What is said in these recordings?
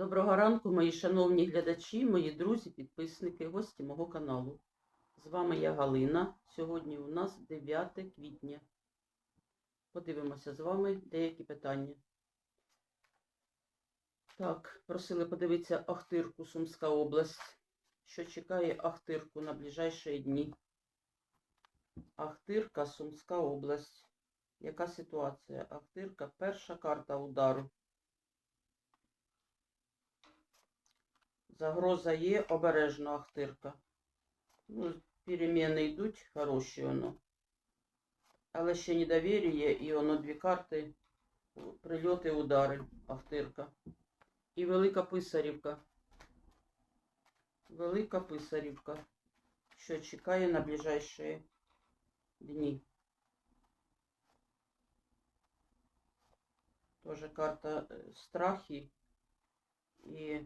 Доброго ранку, мої шановні глядачі, мої друзі, підписники, гості мого каналу. З вами я Галина. Сьогодні у нас 9 квітня. Подивимося з вами деякі питання. Так, просили подивитися Ахтирку, Сумська область. Що чекає Ахтирку на ближайші дні? Ахтирка, Сумська область. Яка ситуація? Ахтирка, перша карта удару. Загроза є, обережно Ахтирка. Ну, переміни йдуть, хороші воно. Але ще недовір'я і воно дві карти, прильоти, удари, Ахтирка. І Велика Писарівка. Велика Писарівка, що чекає на ближайші дні. Тоже карта е, страхи і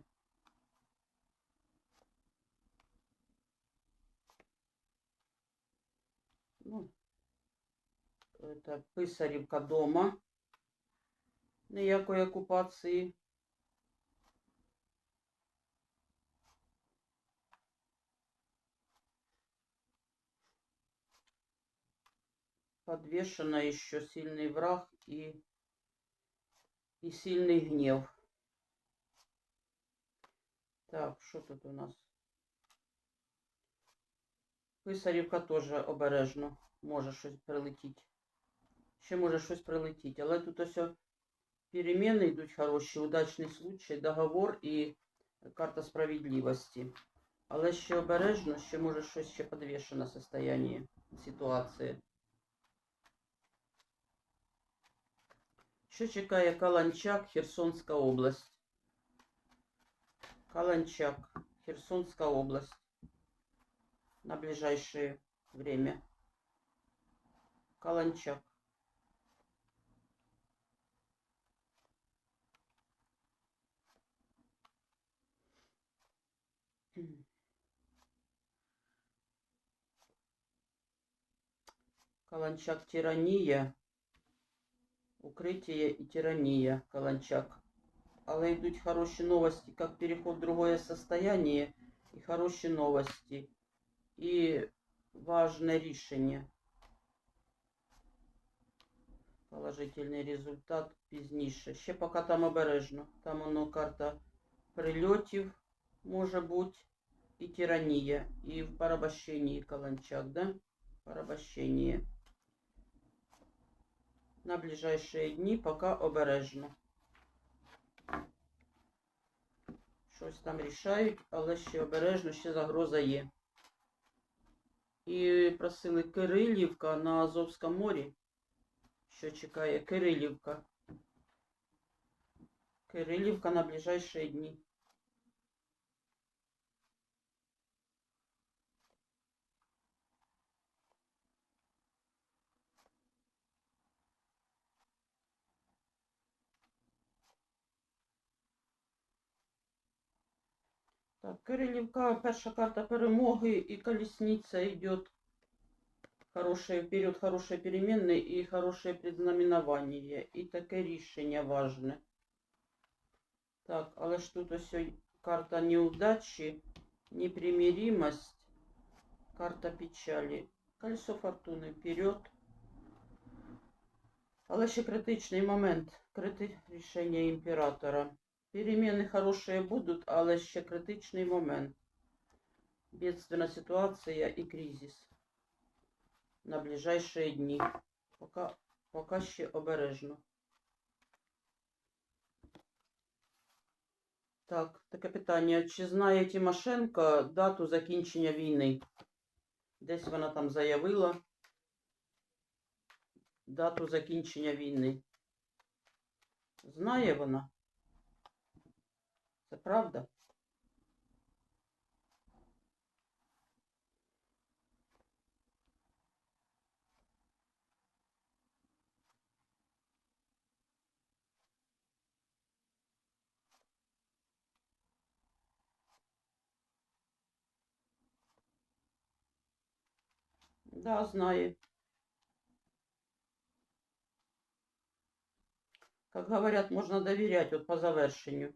ну, это Писарівка дома. Ніякої окупації. Подвешена еще сильный враг и, и сильный гнев. Так, що тут у нас? Писарівка теж обережно може щось прилетіти. Ще може щось прилетіти. Але тут ось о переміни йдуть хороші, удачний случай, договор і карта справедливості. Але ще обережно, ще може щось ще підвішено состояние ситуації. Що чекає Каланчак, Херсонська область? Каланчак, Херсонская область на ближайшее время. Каланчак. Каланчак тирания. Укрытие и тирания. Каланчак. Але йдуть хороші новості, як переход в другое состояние, і хороші новості, і важне рішення. Положительний результат пізніше. Ще поки там обережно. Там воно карта прильотів може бути, і тиранія, і в порабощенні Каланчак, да? Порабощення. На ближайшие дні поки обережно. Щось там рішають, але ще обережно, ще загроза є. І просили Кирилівка на Азовському морі. Що чекає Кирилівка. Кирилівка на ближайші дні. Так, Кирилівка, перша карта перемоги і колесниця йде. Хороший період, хороші переміни і хороше предзнаменування. І таке рішення важне. Так, але ж тут ось карта неудачі, непримиримость, карта печалі. Колесо фортуни вперед. Але ще критичний момент. Крити рішення імператора. Перемены хорошие будут, але ще критичний момент. Бедственна ситуація і кризис на ближайшие дні. Пока, пока ще обережно. Так, таке питання. Чи знає Тимошенко дату закінчення війни? Десь вона там заявила дату закінчення війни. Знає вона? Це правда? Да, знає. Как говорят, можно доверять вот по завершению.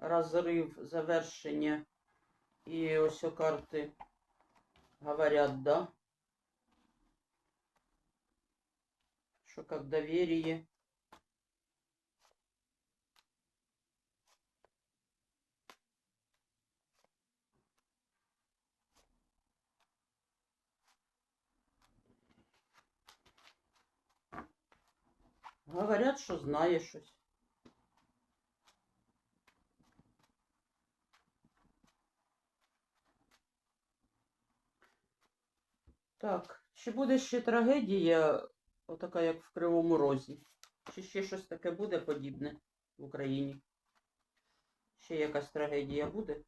Розрив, завершення. І ось о карти говорять, да? Що як доверие. Говорят, що знає щось. Так, чи буде ще трагедія, отака, як в Кривому Розі? Чи ще щось таке буде подібне в Україні? Ще якась трагедія буде,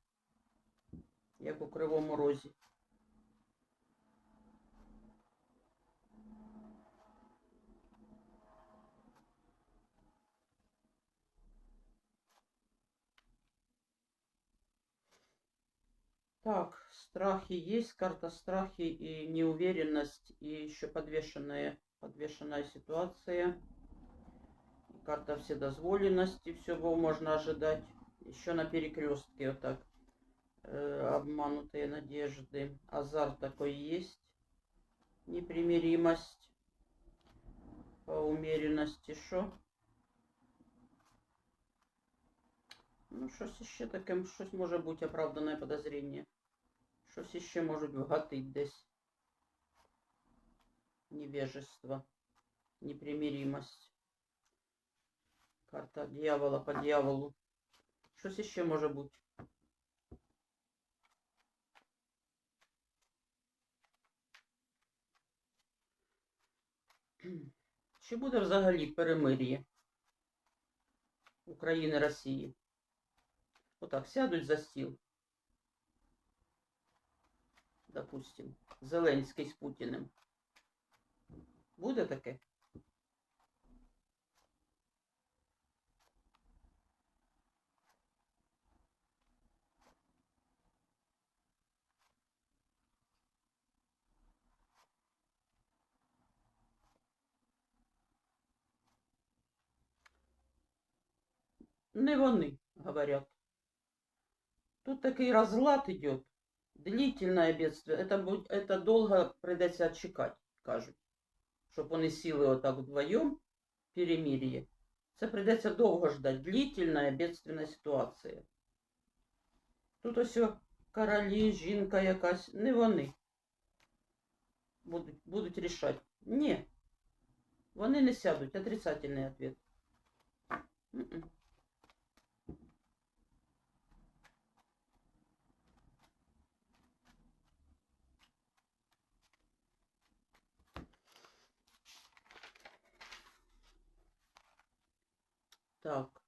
як у Кривому Розі? Так, страхи есть, карта страхи и неуверенность, и еще подвешенная, подвешенная ситуация. Карта вседозволенности, всего можно ожидать. Еще на перекрестке вот так. э, обманутые надежды. Азарт такой есть. Непримиримость. По умеренности, що? Ну, щось іще таке, щось може бути оправдане подозріння. Щось іще можуть вгатить десь. Невежество, непримиримость. Карта дьявола по дьяволу. Щось іще може бути. Чи буде взагалі перемир'я України Росії? Отак, сядуть за стіл. Допустим, Зеленський з Путіним. Буде таке? Не вони, говорят. Тут такий разлад идет. Длительное бедствие. Это, будь- это долго придется чекать, кажуть. Щоб вони сіли отак вдвоєм, перемир'я. Це придеться довго ждать. Длительная бедственна ситуація. Тут ось о королі, жінка якась. Не вони. Будуть, будуть рішати. Ні. Вони не сядуть. Отрицательний ответ. Так.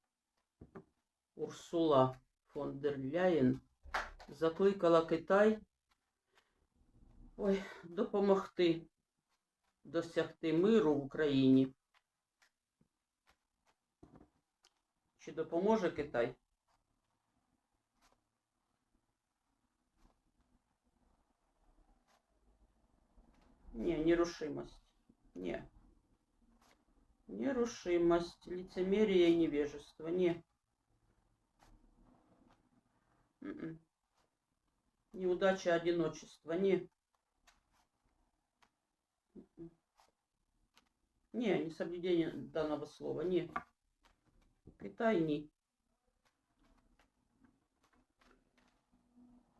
Урсула фон дер Ляєн закликала Китай ой, допомогти досягти миру в Україні. Чи допоможе Китай? Не, нерушимость. Не. Нерушимость, лицемерие и невежество. Не. М-м. Неудача, одиночество. Не. М-м. Не, не соблюдение данного слова. Не. Китай не.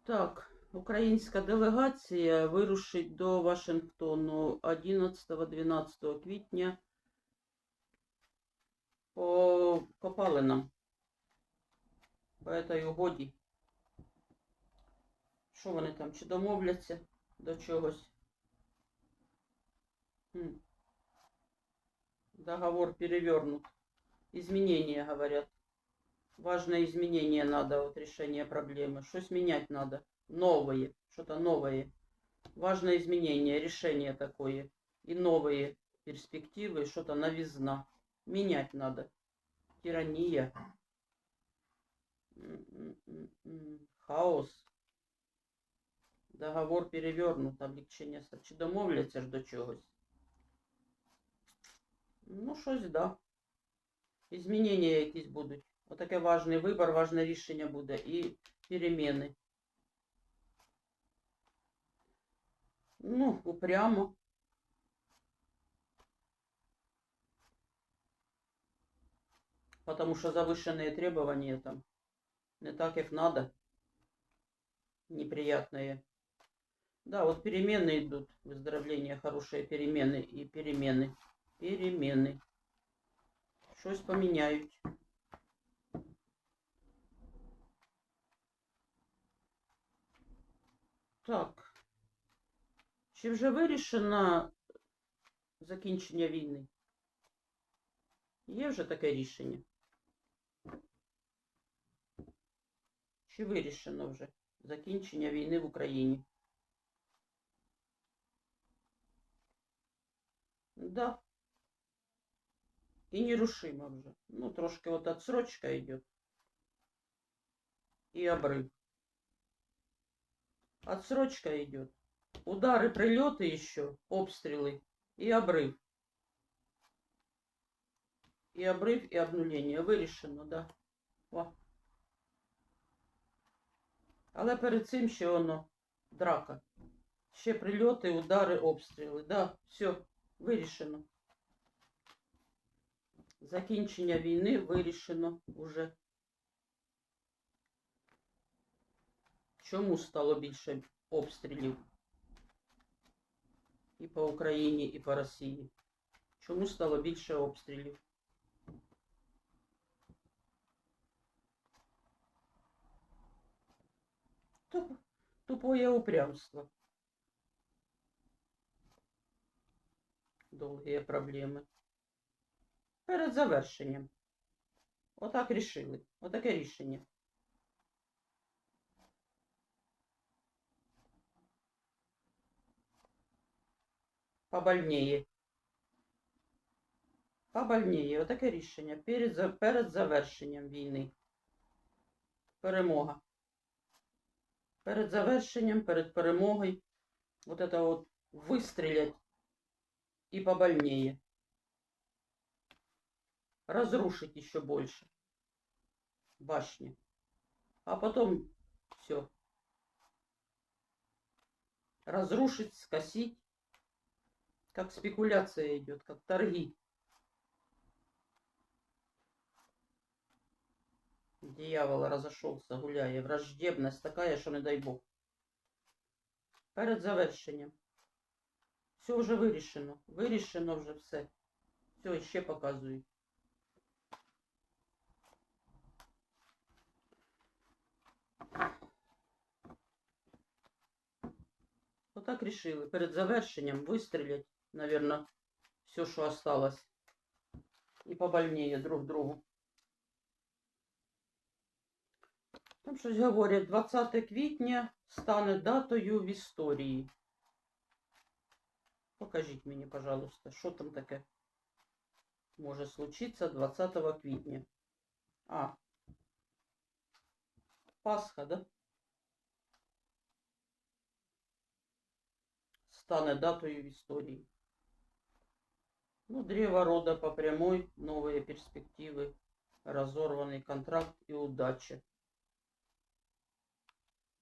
Так, українська делегація вирушить до Вашингтону 11-12 квітня по копалинам по этой угоді. Що вони там? Чи домовляться до чогось? Хм. Договор перевернут. Изменения, говорят. Важное изменение надо, вот решение проблемы. Что менять надо? Новые, что-то новое. Важное изменение, решение такое. И новые перспективы, что-то новизна Менять надо. Тирания. М-м-м-м. Хаос. Договор перевернут, облегчення ста- Чи домовляться ж до чогось? Ну, щось, да. Змінення якісь будуть. Отаке важний вибір, важне рішення буде і переміни. Ну, упрямо. Потому что завышенные требования там не так, как надо. Неприятные. Да, вот перемены идут. Выздоровление, хорошие перемены и перемены. Перемены. Щось поміняють. Так. Чи вже вирішено закінчення війни? Є вже таке рішення? Чи вирішено вже закінчення війни в Україні? Да. И нерушимо вже. Ну, трошки вот отсрочка идет. И обрыв. Отсрочка идет. Удары, прилеты еще, обстрелы и обрыв. И обрыв, и обнуление. Вирішено, да. О. Але перед цим ще воно драка. Ще прильоти, удари, обстріли. Да, все, вирішено. Закінчення війни вирішено уже. Чому стало більше обстрілів? І по Україні, і по Росії. Чому стало більше обстрілів? Тупое упрямство. Довгі проблеми. Перед завершенням. Отак рішили. Отаке рішення. Побольнее. Побольнее. Отаке рішення. Перед, перед завершенням війни. Перемога. Перед завершенням, перед перемогою. Вот это вот выстрелять и побольнее. Разрушить еще больше башни. А потом все. Разрушить, скосить. Как спекуляция идет, как торги. Дьявол разошелся, гуляє. Враждебность такая, що не дай Бог. Перед завершенням. Все вже вирішено. Вирішено вже все. Все, ще показують. Отак рішили. Перед завершенням вистрілять, наверное, все, що осталось. І побольнее друг другу. Там щось говорять, 20 квітня стане датою в історії. Покажіть мені, пожалуйста, що там таке може случитися 20 квітня. А. Пасха, да? Стане датою в історії. Ну, древо рода по прямой, новые перспективы, разорванный контракт и удача.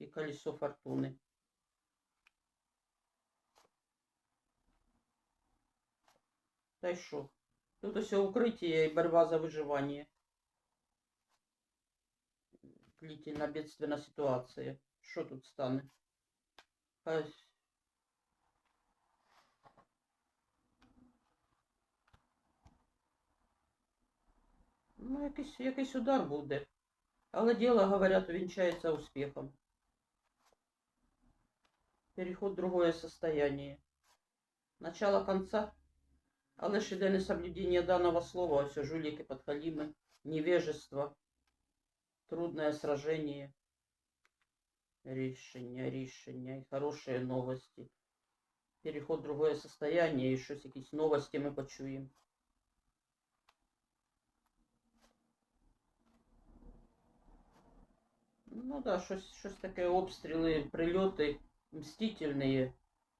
И колесо фортуны. Та й що? Тут все укрытие и борьба за выживание. Длительно бедственная ситуация. Що тут стане? Хай Ну, якийсь, якийсь удар буде. Але діло, говорят, увенчается успехом. Переход в другое состояние. Начало конца. Але ж іде несоблюдение данного слова, все жулики, подхалимы, невежество, трудное сражение, решение, решение и хорошие новости. Переход в другое состояние, і щось якісь новості ми почуємо. Ну да, щось, щось таке обстріли, прильоти мстительні,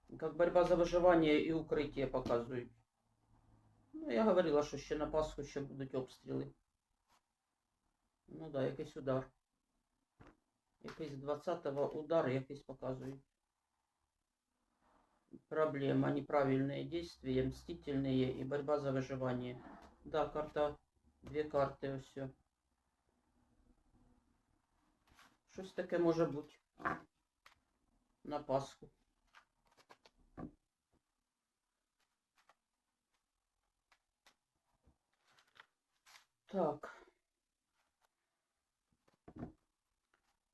як борьба за виживання і укриття показують. Ну, я говорила, що ще на Пасху ще будуть обстріли. да, якийсь удар. Якийсь 20-го удар якийсь показують. Проблема, неправильные действия, мстительные и борьба за выживание. Да, карта, дві карти, ось. о. Щось таке може бути На Пасху. Так.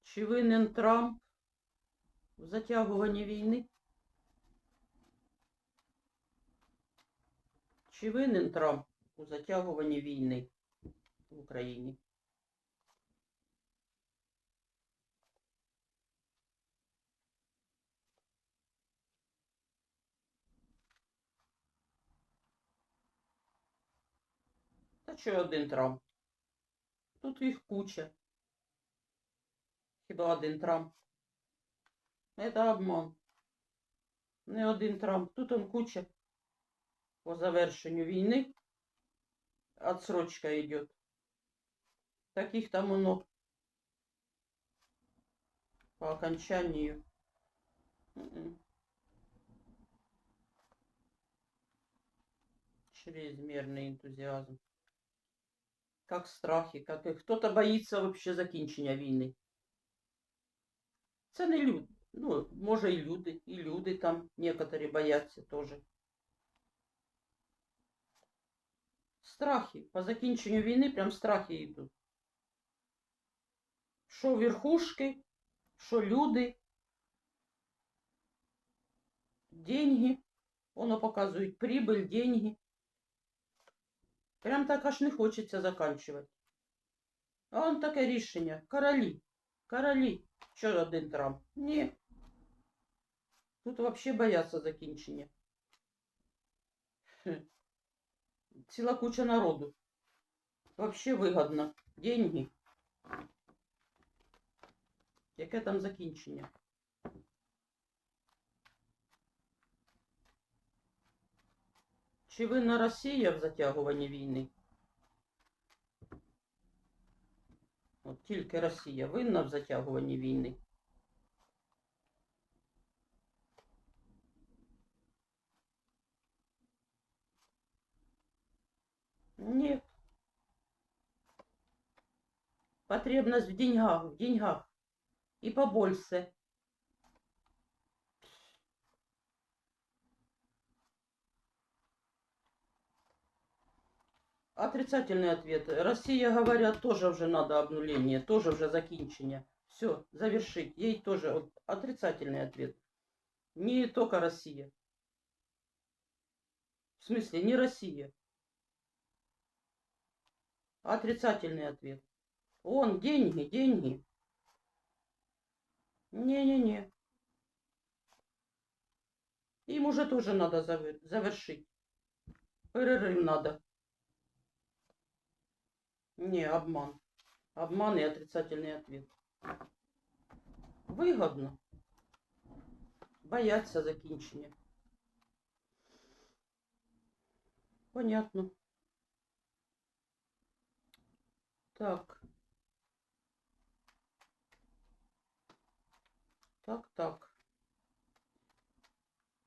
Чи винен Трамп в затягуванні війни? Чи винен Трамп у затягуванні війни в Україні? Та що один Трамп? Тут їх куча. Хіба один Трамп? Это обман. Не один Трамп. Тут он куча по завершенню війни. Отсрочка идет. Таких там оно по окончанию. М-м. Чрезмерный энтузиазм. Как страхи, как и кто-то боится вообще закінчення війни. Це не люди. Ну, може і люди, і люди там некоторі бояться теж. Страхи. По закінченню війни прям страхи йдуть. Що верхушки, що люди, деньги. Воно показують прибыль, деньги. Прям так аж не хочеться заканчувати. А он таке рішення. Королі. Королі. Що один Трамп? Ні. Тут вообще бояться закінчення. Хм. Ціла куча народу. Вообще вигодно. Деньги. Яке там закінчення? Чи винна Росія в затягуванні війни? От тільки Росія винна в затягуванні війни. Нет. Потребность в деньгах, в деньгах. И побольше. Отрицательный ответ. Россия, говорят, тоже уже надо обнуление, тоже уже закінчення. Все, завершить. Ей тоже отрицательный ответ. Не только Россия. В смысле, не Россия. Отрицательный ответ. Он, деньги, деньги. Не-не-не. Им уже тоже надо завер- завершить. Перерыв надо. Не, обман. Обман и отрицательный ответ. Выгодно. Бояться закінчення. Понятно. Так. Так, так.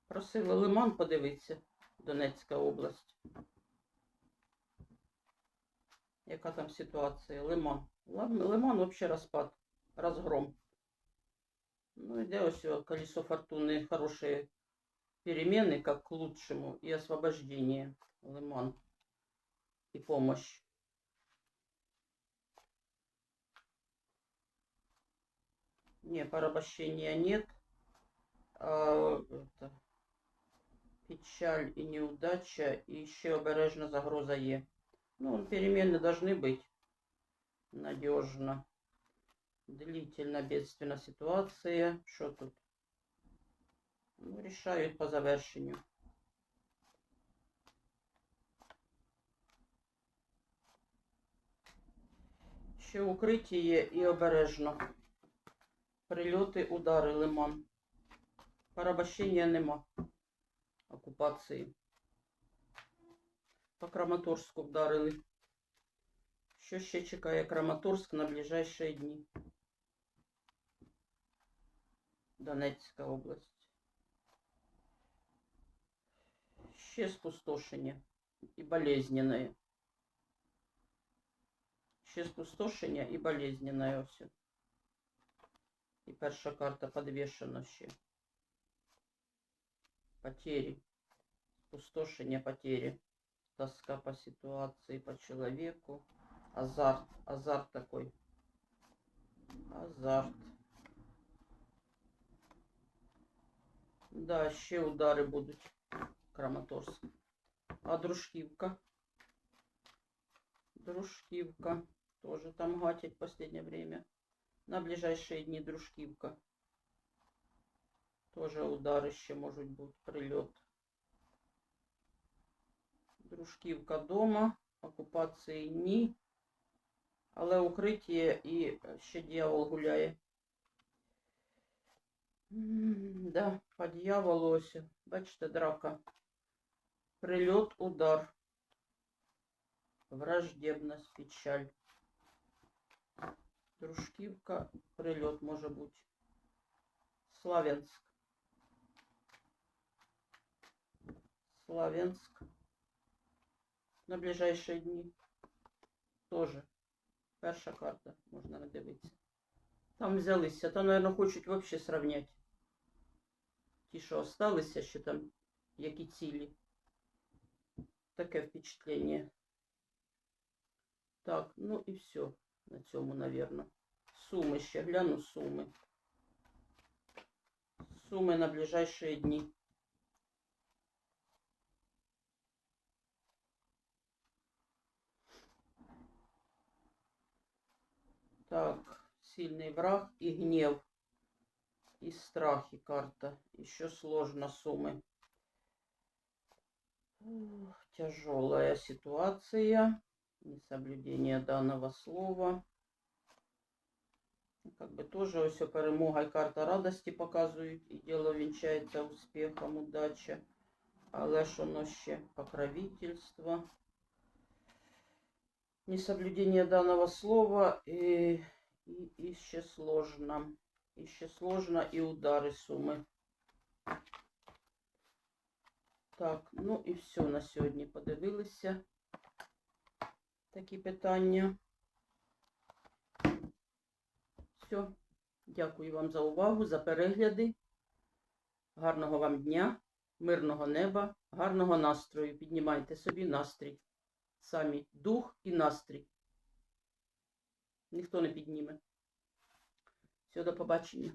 Просили Лиман подивитися, Донецька область. Яка там ситуація? Лиман. Лиман вообще розпад, розгром. Ну, іде ось колесо фортуны, хорошие перемены, как к лучшему, и освобождение. Лиман. И помощь. Не, порабощения нет. А, это, печаль и неудача, и еще обережно загроза Е. Ну, перемены должны быть. Надежно. Длительно бедственна ситуация. Что тут? Ну, решают по завершению. Ще укриття і обережно. Прильоти, удари, лиман. Порабощення нема. Окупації. По Краматорську вдарили. Що ще чекає Краматорськ на ближайші дні? Донецька область. Ще спустошення і болезненне. Ще спустошення і болезненне ось. І перша карта підвішена ще. Потери. Спустошення, потери. Тоска по ситуации, по человеку. Азарт. Азарт такой. Азарт. Да, ще удари будуть. Краматорськ. А дружківка. Дружківка. Тоже там гатять в последнее время. На ближайшие дни дружківка. Тоже удари ще можуть бути. Прильот. Дружківка дома. Окупації ні. Але укриття і ще дьявол гуляє. М, Да, по дьяволу ось. Бачите, драка. Прильот, удар. Враждебность, печаль. Дружківка, прильот може бути. Славянськ. Славянськ. На ближайшие дні. Тоже. Перша карта, можна надивитися. Там взялися. Там, наверное, хочуть вообще сравнять. Ті, що осталися, ще там, які цілі. Таке впечатлення. Так, ну і все. На цьому, наверное. Суми ще гляну суми. Суми на ближайшие дні. Так, сильный враг и гнев. И страхи карта. Еще сложно суммы. Ух, Тяжелая ситуация. Несоблюдение данного слова. Как бы тоже все перемога і карта радості показують. І діло вінчається успіхом, удача. Але ж воно ще покровительство. Несоблюдение данного слова и, и, и ще сложно. І ще сложно і удари суми. Так, ну і все на сьогодні подивилися. Такі питання. Все. Дякую вам за увагу, за перегляди. Гарного вам дня, мирного неба, гарного настрою. Піднімайте собі настрій. Самі дух і настрій. Ніхто не підніме. Все, до побачення.